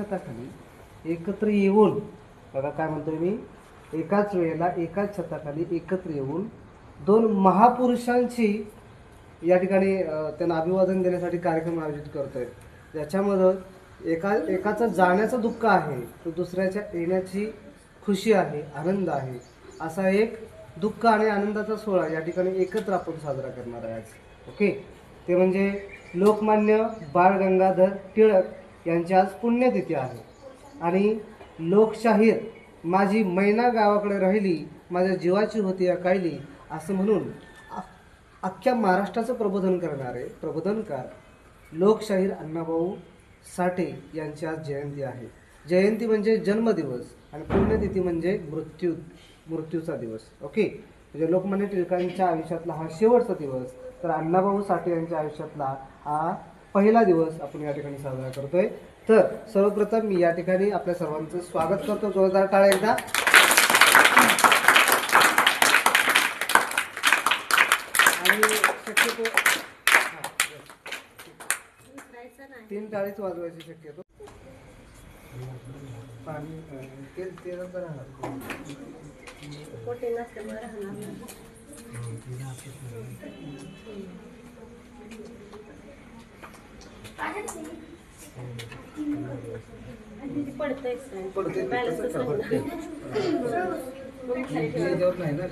छताखाली एकत्र येऊन बघा काय म्हणतोय मी एकाच वेळेला एकाच छताखाली एकत्र येऊन दोन महापुरुषांची या ठिकाणी त्यांना अभिवादन देण्यासाठी कार्यक्रम आयोजित करतोय. ज्याच्यामध्ये एका एकाचं जाण्याचं दुःख आहे तर दुसऱ्याच्या येण्याची खुशी आहे आनंद आहे. असा एक दुःख आणि आनंदाचा सोहळा या ठिकाणी एकत्र आपण साजरा करणार आहे आज ओके? ते म्हणजे लोकमान्य बाळ गंगाधर टिळक यांची आज पुण्यतिथी आहे. आणि लोकशाहीर माझी मैना गावाकडे राहिली माझ्या जीवाची होती या कायली असं म्हणून अख्ख्या महाराष्ट्राचं प्रबोधन करणारे प्रबोधनकार लोकशाहीर अण्णाभाऊ साठे यांची आज जयंती आहे. जयंती म्हणजे जन्मदिवस आणि पुण्यतिथी म्हणजे मृत्यू मृत्यूचा दिवस. ओके? म्हणजे लोकमान्य टिळकांच्या आयुष्यातला हा शेवटचा दिवस. तर अण्णाभाऊ साठे यांच्या आयुष्यातला हा पहिला दिवस आपण या ठिकाणी साजरा करतोय. तर सर्वप्रथम मी या ठिकाणी आपल्या सर्वांचं स्वागत करतो. जोरदार टाळ्या एकदा. आणि शक्यतो हा. तीन टाळीच वाजवायची शक्यतो. पाणी तेल. पडतंय याच्यावर नाही ना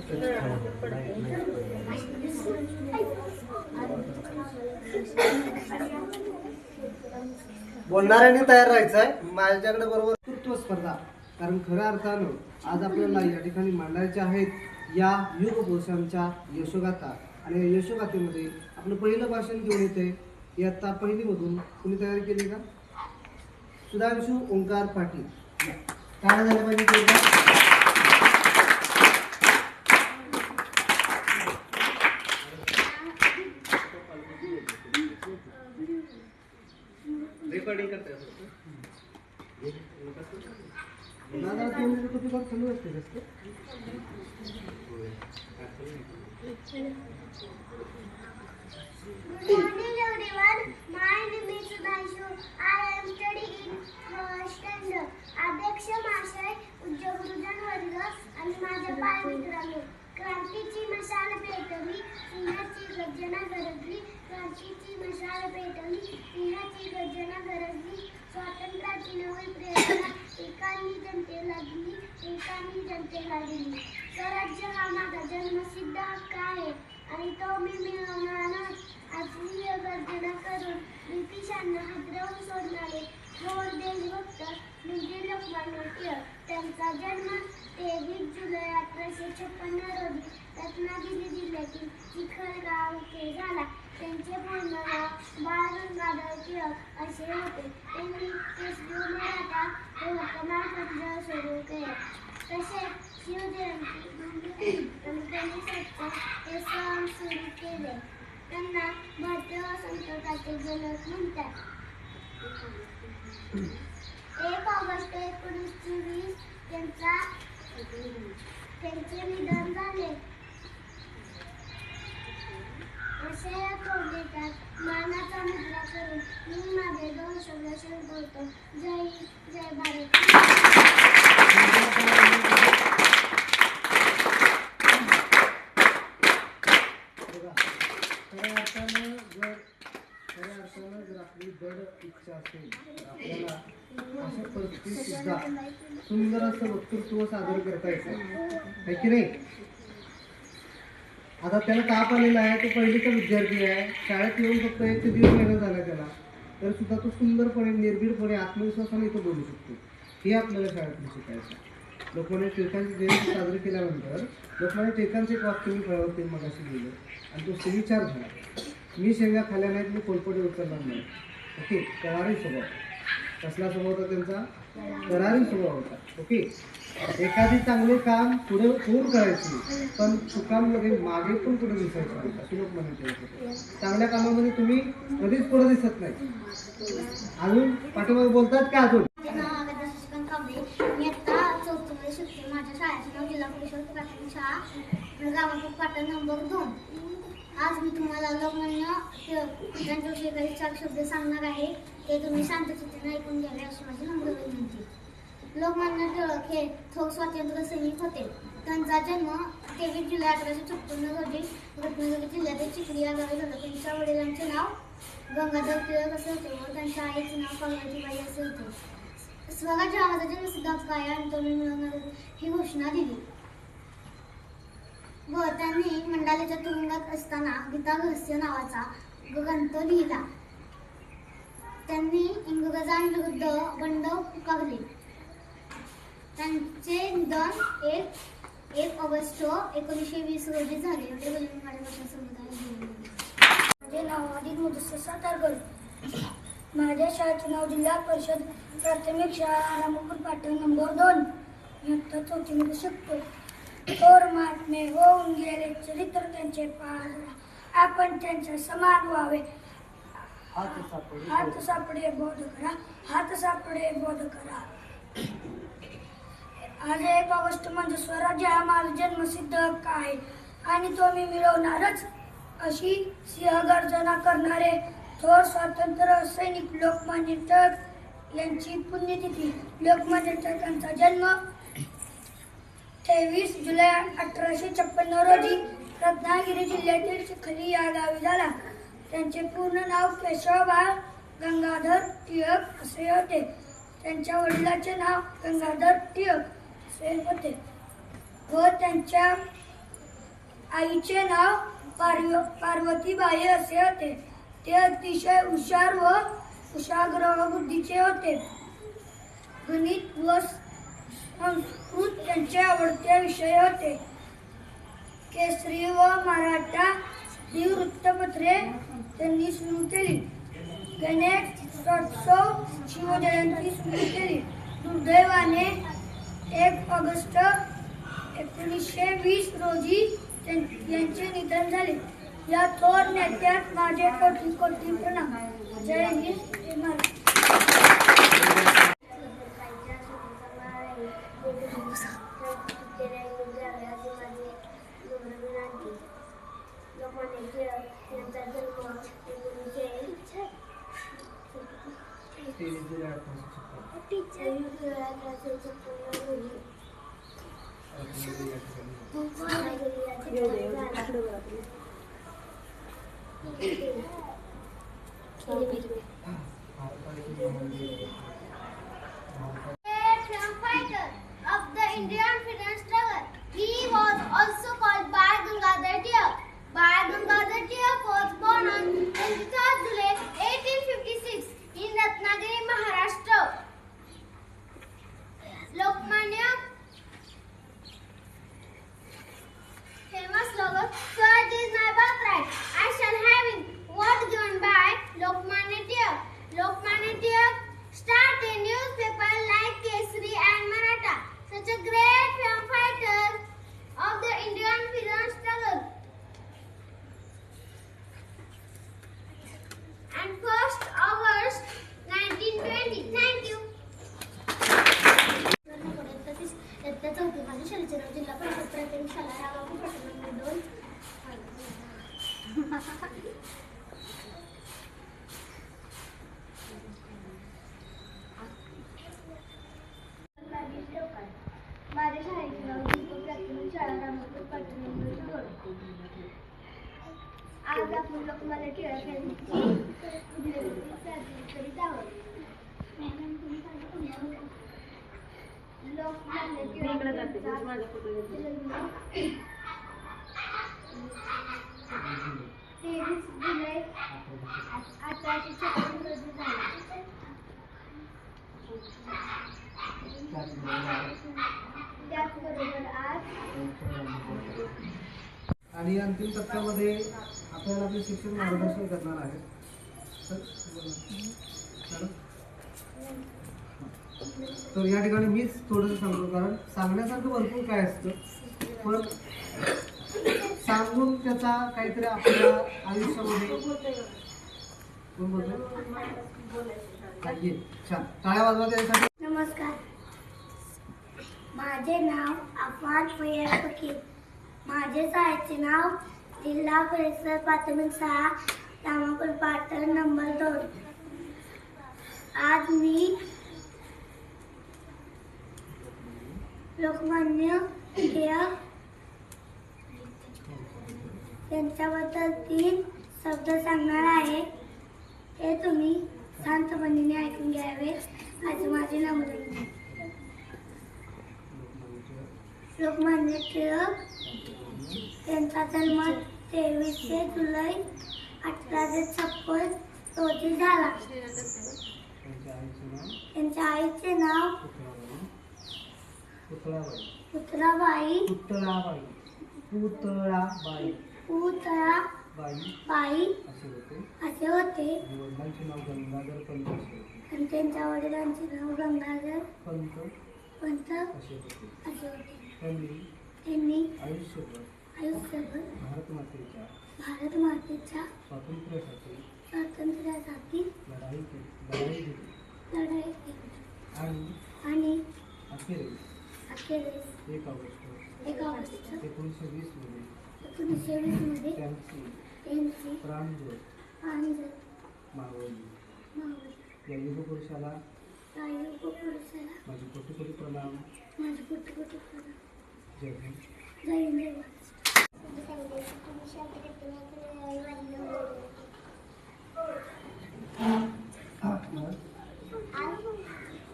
तयार राहायचं आहे माझ्याकडे बरोबर कृत्व स्पर्धा. कारण खऱ्या अर्थानं आज आपल्याला या ठिकाणी मांडायच्या आहेत या युग पुरुषांच्या यशोगाथा. आणि या यशोगाथेमध्ये आपलं पहिलं भाषण घेऊन येते इयत्ता पहिलीमधून कुणी तयारी केली का? सुधांशू ओंकार पाटील. काय झालं पाहिजे एकदा? दादा तीन मिनिटं तुझी बात चालू असते जास्त. क्रांतीची मशाल पेटवली सिंहाची गर्जना गरजली. क्रांतीची मशाल पेटवली सिंहाची गर्जना गरजली. स्वातंत्र्याची नवी प्रेरणा एकांनी जनतेला दिली जनतेला दिली. स्वराज्य हा माझा जन्मसिद्ध हक्क आहे. आणि तो मी मिळवणार करून ब्रिटिशांना हादरवून सोडणारे थोर देशभक्त म्हणजे लोकमान्य टिळक त्यांचा जन्म तेवीस जुलै अठराशे छप्पन्न रोजी रत्नागिरी जिल्ह्यातील चिखलगाव येथे झाला. त्यांचे पूर्ण नाव बाळ गंगाधर टिळक असे होते. त्यांनी केसरी मराठा हे वर्तमानपत्र सुरू केले. तसेच शिवजयंती आणि गणेशोत्सव हे सण सुरू केले. त्यांना भारतीय संकटाचे जनक म्हणतात. एक ऑगस्ट एकोणीसशे वीस त्यांचा त्यांचे निधन झाले. असे थोर देतात मानाचा मुद्रा करून मी माझे दोन शब्द संपवतो जय जय भारत बघा खऱ्या अर्थानं जर खऱ्या अर्थानं जर आपली दृढ इच्छा असेल आपल्याला अशा परिस्थितीत सुद्धा सुंदर असं वक्तृत्व सादर करता येतं आहे. की नाही आता त्याला ताप आलेला आहे तो पहिलीचा विद्यार्थी आहे शाळेत येऊन फक्त एक ते दीड महिना झाला त्याला. तर सुद्धा तो सुंदरपणे निर्भीडपणे आत्मविश्वासाने इथं बोलू शकतो. हे आपल्याला शाळेतून शिकायचं आहे. लोकमान्य टिळकांची जयंती साजरी केल्यानंतर लोकमान्य टिळकांचे एक वाक्य मी प्रवर्तन मगाशी गेलो. आणि तो सुविचार झाला. मी शेंगा खाल्ल्या नाहीत मी कोलपटे उचलणार नाही. ओके करारी स्वभाव. कसला स्वभाव होता त्यांचा? करारी स्वभाव होता. ओके. एखादी चांगले काम पुढे पूर्ण करायची पण चुकांमध्ये मागे पण पुढे दिसायचं नाही. अशी लोक म्हणायचे चांगल्या कामामध्ये तुम्ही कधीच पुढे दिसत नाही. अजून पाठीमागे बोलतात का अजून? माझ्या शाळेचं नाव जिल्हा परिषद प्राथमिक शाळा. गावाचा पाटण नंबर दोन. आज मी तुम्हाला लोकमान्य टिळक काही चार शब्द सांगणार आहे. ते तुम्ही शांततेने ऐकून घ्यावे अशी माझी नम्र विनंती. लोकमान्य टिळक हे थोर स्वातंत्र्य सैनिक होते. त्यांचा जन्म तेवीस जुलै अठराशे छप्पन्न रोजी रत्नागिरी जिल्ह्यातील चिखली या गावी झाला. त्यांच्या वडिलांचे नाव गंगाधर टिळक असे होते व त्यांच्या आईचे नाव पार्वतीबाई असे होते. स्वराज्य आवाजाचे प्रसिद्ध काय आणि तो ही घोषणा दिली. व त्यांनी मंडालेच्या तुरुंगात असताना गीता रहस्य नावाचा ग्रंथ लिहिला. त्यांनी इंग्रजांविरुद्ध बंड पुकारले. त्यांचे निधन एक एक ऑगस्ट एकोणीसशे वीस रोजी झाले. होते बोलून माझ्या समुदाय माझे नाव आदित मुदस्सर सातारकर. माझ्या शाळेचे नाव जिल्हा परिषद प्राथमिक शाळा रामपूर पाटण नंबर दोन. मी आत्ता चौथीमध्ये शिकतो. थोर महात्मे होऊन गेले. चरित्र त्यांचे पाहला आपण त्यांच्या समान व्हावे. हात सापडे बोध. करा. हात सापडे बोध करा. आज एक ऑगस्ट म्हणजे स्वराज्य हा माझा जन्मसिद्ध हक्क आहे. आणि तो मी मिळवणारच. अशी सिंहगर्जना करणारे थोर स्वातंत्र्य सैनिक लोकमान्य टिळक यांची पुण्यतिथी. लोकमान्य टिळकांचा जन्म तेवीस जुलै अठराशे छप्पन्न रोजी रत्नागिरी जिल्ह्यातील चिखली या गावी झाला. त्यांचे पूर्ण नाव केशवबाळ गंगाधर टिळक असे होते. त्यांच्या वडिलाचे नाव गंगाधर टिळक असे होते. व त्यांच्या आईचे नाव पार्व पार्वतीबाई असे होते. ते अतिशय हुशार व कुशाग्रह बुद्धीचे होते. गणित व संस्कृत त्यांचे आवडते विषय होते. केसरी व मराठा ही वृत्तपत्रे त्यांनी सुरू केली. गणेशोत्सव शिवजयंती सुरू केली. दुर्दैवाने एक ऑगस्ट एकोणीसशे वीस रोजी त्यां- यांचे निधन झाले. या थोर नेत्यात माझे कोटी कोटी प्रणाम. जय हिंद तेवीस जुलै अठराशे रोजी झाला त्याचबरोबर आज आणि अंतिम टप्प्यामध्ये आपल्याला आपले शिक्षक मार्गदर्शन करणार आहे तर, या ठिकाणी मीच थोडंसं सांगतो कारण सांगण्यासारखं भरपूर काय असतं. पण सांगून त्याचा काहीतरी आपल्या आयुष्यामध्ये कोण बोलतो छान. टाळ्या वाजवा त्यासाठी नमस्कार. माझे नाव अफान फैयाज फकीर माझे शाळेचे नाव जिल्हा परिषद प्राथमिक शाळा रामापूर पाटण नंबर दोन. आज मी लोकमान्य यांच्याबद्दल तीन शब्द सांगणार आहे. ते तुम्ही शांतपणे ऐकून घ्यावे. आज माझे नम्र लोकमान्य टिळक त्यांचा जन्म तेवीसशे जुलै अठराशे छप्पन रोजी झाला. त्यांच्या आईचे नाव पुतळाबाई. पुतळाबाई. पुतळाबाई. पुतळाबाई. पुतळाबाई. बाई असे होते. आणि त्यांच्या वडिलांचे नाव गंगाधर पंत असे होते. त्यांनी आयुष्यभर भारत मातेच्या भारत मातेच्या स्वातंत्र्यासाठी स्वातंत्र्यासाठी लढाई केली आणि अखेरीस एक ऑगस्ट एक ऑगस्ट एकोणीसशे वीसमध्ये एकोणीसशे वीसमध्ये त्यांची त्यांची प्राणज्योत पानजत मावळली मावळी या युगपुरुषाला काही उपपुरुषाला माझे कोटी कोटी प्रणाम माझी जय हिंद. जय हिंद जय भारत.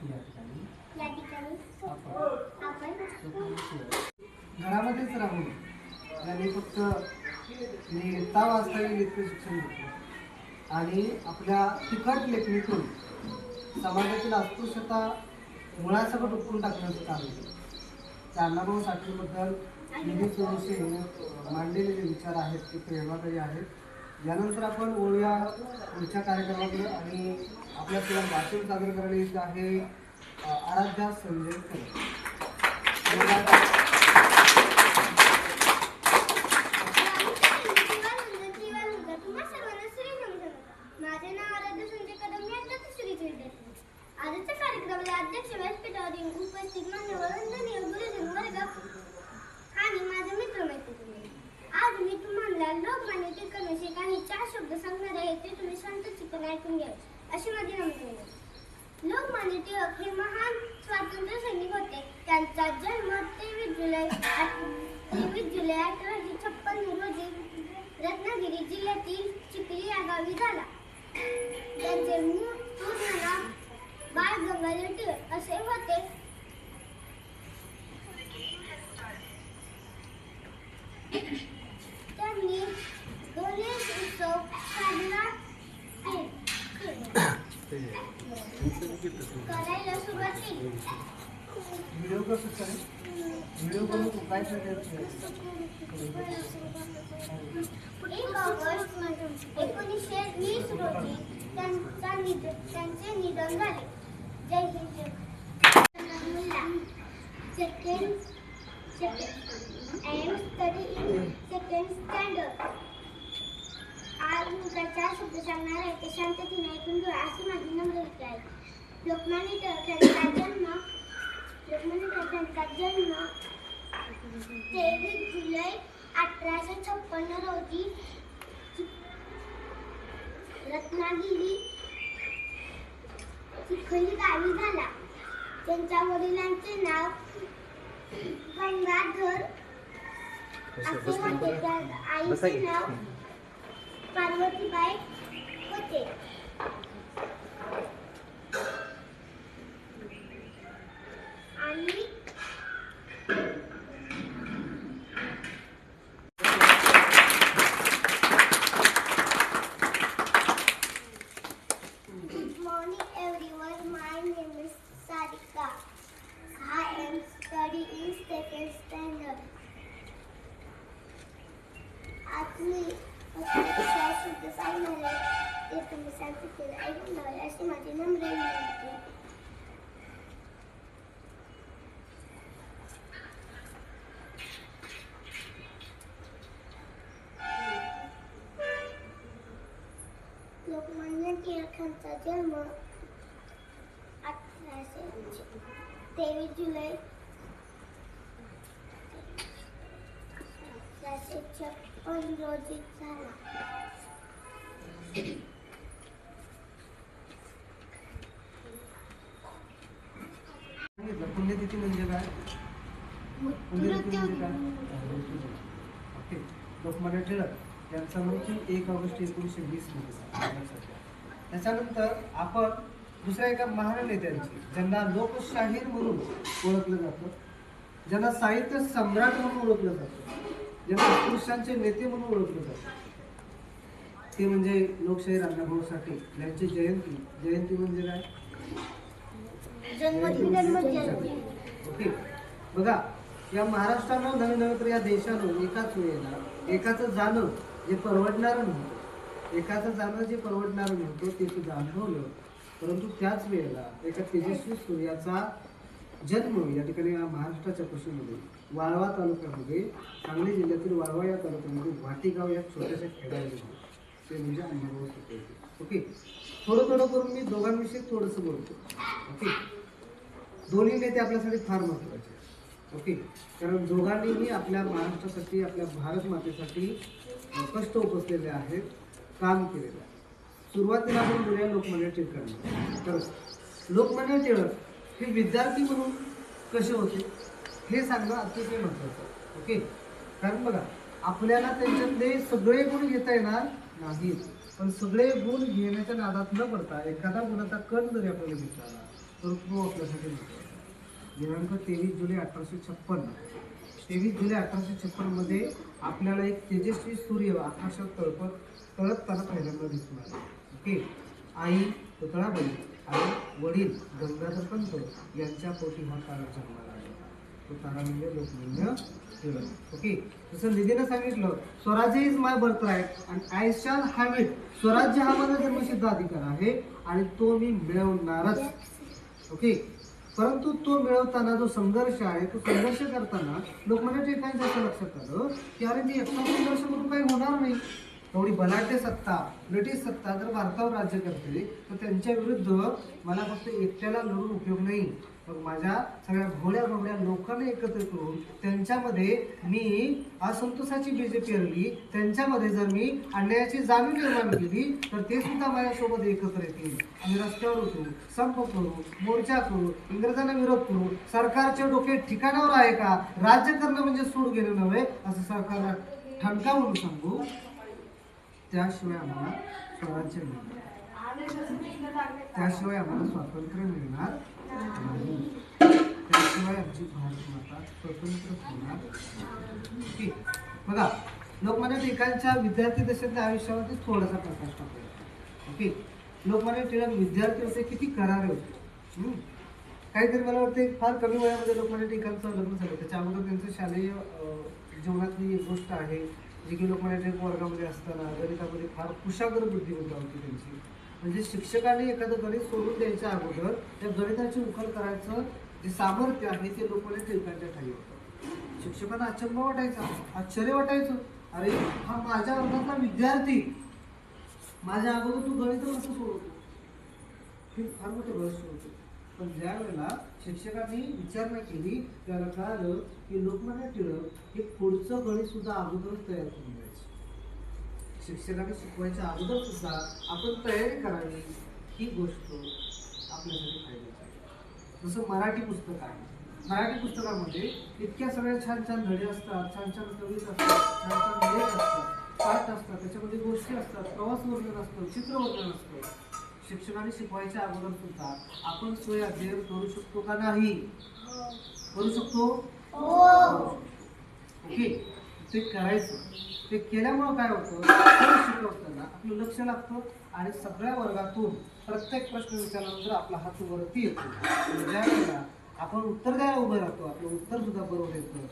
या ठिकाणी या ठिकाणी आपण आपण घरामध्येच राहून त्यांनी फक्त लिहिता वाचता शिक्षण घेतलं. आणि आपल्या तिखट लेखणीतून समाजातील अस्पृश्यता मुळासकट उपटून टाकण्याचं काम केलं त्या अण्णाभाऊ साठेबद्दल निधी चौरसे मांडलेले जे विचार आहेत ते प्रेरणादायी आहेत. यानंतर आपण ओळूया पुढच्या कार्यक्रमाकडे आणि आपल्या तुला वाचन सादर करण्याचं आहे आराध्या संजय खरे माझे नाव आराध्य संजय कदम मी आता तिसरीत विद्यार्थी आजच्या कार्यक्रमाला अध्यक्ष व्यासपीठावरील उपस्थित मान्यवर वंदनीय गुरुजन वर्ग. आणि माझे मित्रमैत्रिणी आज मी तुम्हाला लोकमान्य टिळकांविषयी काही चार शब्द सांगणार आहे ते तुम्ही शांत चिकन ऐकून घ्या. अशी माझी नम्र लोकमान्य टिळक हे महान स्वातंत्र्य सैनिक होते. त्यांचा जन्म तेवीस जुलै तेवीस जुलै अठराशे छप्पन्न रोजी रत्नागिरी जिल्ह्यातील चिखली या गावी झाला. त्यांचे मूळ पूर्ण नाव बाळ गंगाधर टिळक असे होते त्यांनी गणेश उत्सव साजरा के- करायला सुरुवात केली व्हिडिओ कसं चालेल व्हिडिओ करून तू काय सांगायचं एक ऑगस्ट एकोणीसशे वीस रोजी त्यांचा निध त्यांचे निधन झाले. जय Hind second I am study in second standard आज मी प्रचार शब्द सांगणार आहे ते शांततेने ऐकून घेऊ अशी माझी नम्रता आहे. लोकमान्य टिळक यांचा जन्म लोकमान्य टिळक जन्म तेवीस जुलै अठराशे छप्पन्न रोजी रत्नागिरी चिखली गावी झाला. त्यांच्या वडिलांचे नाव गंगाधर असे होते. त्या आईचे नाव पार्वतीबाई होते आणि Good morning everyone. My name is Sarika. I am studying in second standard. आज मी अक्षरशः शुद्ध सांगणार आहे ते तुम्ही शांत केलं ऐकून घ्यावे अशी माझी नम्र विनंती लोकमान्य टिळकांचा जन्म अठराशे तेवीस जुलै अठराशे छप्पन अनरोजित झाला पुण्यतिथी म्हणजे काय पुण्यतिथी म्हणजे काय. ओके लोकमान्य टिळक यांचा मृत्यू एक ऑगस्ट एकोणीसशे वीसमध्ये. त्याच्यानंतर आपण दुसऱ्या एका महान नेत्यांची ज्यांना लोकशाहीर म्हणून ओळखलं जातं ज्यांना साहित्य सम्राट म्हणून ओळखलं जातं ज्यांना पुरुषांचे नेते म्हणून ओळखलं जातं. ते म्हणजे लोकशाहीर अण्णाभाऊ साठे यांची जयंती. जयंती म्हणजे काय? ओके. बघा या महाराष्ट्रानं नव्हे नव्हे तर या देशानं एकाच वेळेला एकाचं जाणं जे परवडणारं नव्हतं. एकाचं जाणं जे परवडणारं नव्हतं ते सुद्धा अनुभवलं. परंतु त्याच वेळेला एका तेजस्वी सूर्याचा जन्म या ठिकाणी या महाराष्ट्राच्या कुशीमध्ये वाळवा तालुक्यामध्ये सांगली जिल्ह्यातील वाळवा या तालुक्यामध्ये वाटीगाव या छोट्याशा खेड्यामध्ये ते म्हणजे अनुभव होते. ओके? थोडं थोडं करून मी दोघांविषयी थोडंसं बोलतो. ओके? दोन्ही नेते आपल्यासाठी फार महत्त्वाचे आहेत. ओके? कारण दोघांनीही आपल्या महाराष्ट्रासाठी आपल्या भारत मातेसाठी कष्ट उपसलेले आहेत. काम केलेलं आहे. सुरुवातीला आपण बोलूया लोकमान्य टिळकांना तर लोकमान्य टिळक हे विद्यार्थी म्हणून कसे होते? हे सांगणं अतिशय महत्त्वाचं ओके? कारण बघा आपल्याला त्यांच्यातले सगळे गुण घेता येणार नाहीत. पण सगळे गुण घेण्याच्या नादात न पडता एखादा गुणाचा कण जरी आपल्याला घेतला तर तो आपल्यासाठी महत्त्वाचा दिनांक तेवीस जुलै अठराशे छप्पन्न तेवीस जुलै अठराशे छप्पनमध्ये आपल्याला एक तेजस्वी सूर्य आकाशात तळपत तळपताना पहिल्यांदा दिसून आले. ओके? आई पुतळाबाई आणि वडील गंगाधर पंत यांच्या पोटी हा तारा जन्माला आला. तो तारा म्हणजे लोकमान्य टिळक. ओके? जसं निधीनं सांगितलं swarajya is my birth right आणि आय शॅल हॅव इट स्वराज्य हा माझा जन्मसिद्ध अधिकार आहे आणि तो मी मिळवणारच. ओके? परंतु तो मिळवताना जो संघर्ष आहे तो संघर्ष करताना लोकमान्य टिळकांच्या असं लक्षात आलं की अरे मी एकटा संघर्ष करून काही होणार नाही. एवढी बलाढ्य सत्ता ब्रिटिश सत्ता जर भारतावर राज्य करते तर त्यांच्या विरुद्ध मला फक्त एकट्याला लढून उपयोग नाही. तर माझ्या सगळ्या भोळ्या भोळ्या लोकांना एकत्र करून त्यांच्यामध्ये मी असंतोषाची बीजे पेरली त्यांच्यामध्ये जर मी अन्यायाची जाणीव निर्माण केली तर ते सुद्धा माझ्यासोबत एकत्र येतील. आम्ही रस्त्यावर उतरू संप करू मोर्चा करू इंग्रजांना विरोध करू. सरकारचे डोके ठिकाणावर आहे का? राज्य करणं म्हणजे सूड घेणं नव्हे असं सरकारला ठणकावून सांगू. त्याशिवाय आम्हाला स्वराज्य मिळणार. त्याशिवाय आम्हाला स्वातंत्र्य मिळणार नाही. त्याशिवाय आमची भारत माता स्वतंत्र होणार ओके. बघा लोकमान्य टिळकांच्या विद्यार्थी दशेतल्या आयुष्यावरती थोडासा प्रकाश टाकूया ओके. लोकमान्य टिळक विद्यार्थी होते किती करारे होते. काहीतरी मला वाटते फार कमी वयामध्ये लोकमान्य टिळकांचं लग्न झालं. त्याच्या अगोदर त्यांचं शालेय जीवनातली एक गोष्ट आहे जी की लोकमान्य वर्गामध्ये असताना गणितामध्ये फार कुशाग्र बुद्धिमत्ता होती त्यांची. म्हणजे शिक्षकांनी एखादं गणित सोडून द्यायच्या अगोदर त्या गणिताची उकल करायचं जे सामर्थ्य आहे ते लोकमान्य टिळकांच्या ठाई होतं. शिक्षकांना अचंब वाटायचा. आश्चर्य वाटायचं. अरे हा माझ्या वर्गातला विद्यार्थी. माझ्या अगोदर तू गणित कसं सोडवतो. हे फार मोठं रहस्य होतं. पण ज्या वेळेला शिक्षकांनी विचारणा केली त्याला कळालं की लोकमान्य टिळक हे पुढचं गणित सुद्धा अगोदरच तयार करून द्यायचे शिक्षकांनी शिकवायच्या अगोदर सुद्धा आपण तयारी करावी ही गोष्ट आपल्यासाठी फायद्याची आहे. जसं मराठी पुस्तक आहे. मराठी पुस्तकामध्ये इतक्या सगळ्या छान छान धडे असतात छान छान कविता असतात छान छान लेख असतात पाठ असतात त्याच्यामध्ये गोष्टी असतात प्रवास वर्णन असतं चित्र वर्णन असतं. शिक्षकांनी शिकवायच्या अगोदर सुद्धा आपण स्वय अध्ययन करू शकतो का नाही? करू शकतो? ओके. ते करायचं. ते केल्यामुळं काय होतं? शिकवताना आपलं लक्ष लागतं आणि सगळ्या वर्गातून प्रत्येक प्रश्न विचारल्यानंतर आपला हात वरती येतो. ज्या आपण उत्तर द्यायला उभं राहतो आपलं उत्तर सुद्धा बरोबर येतं.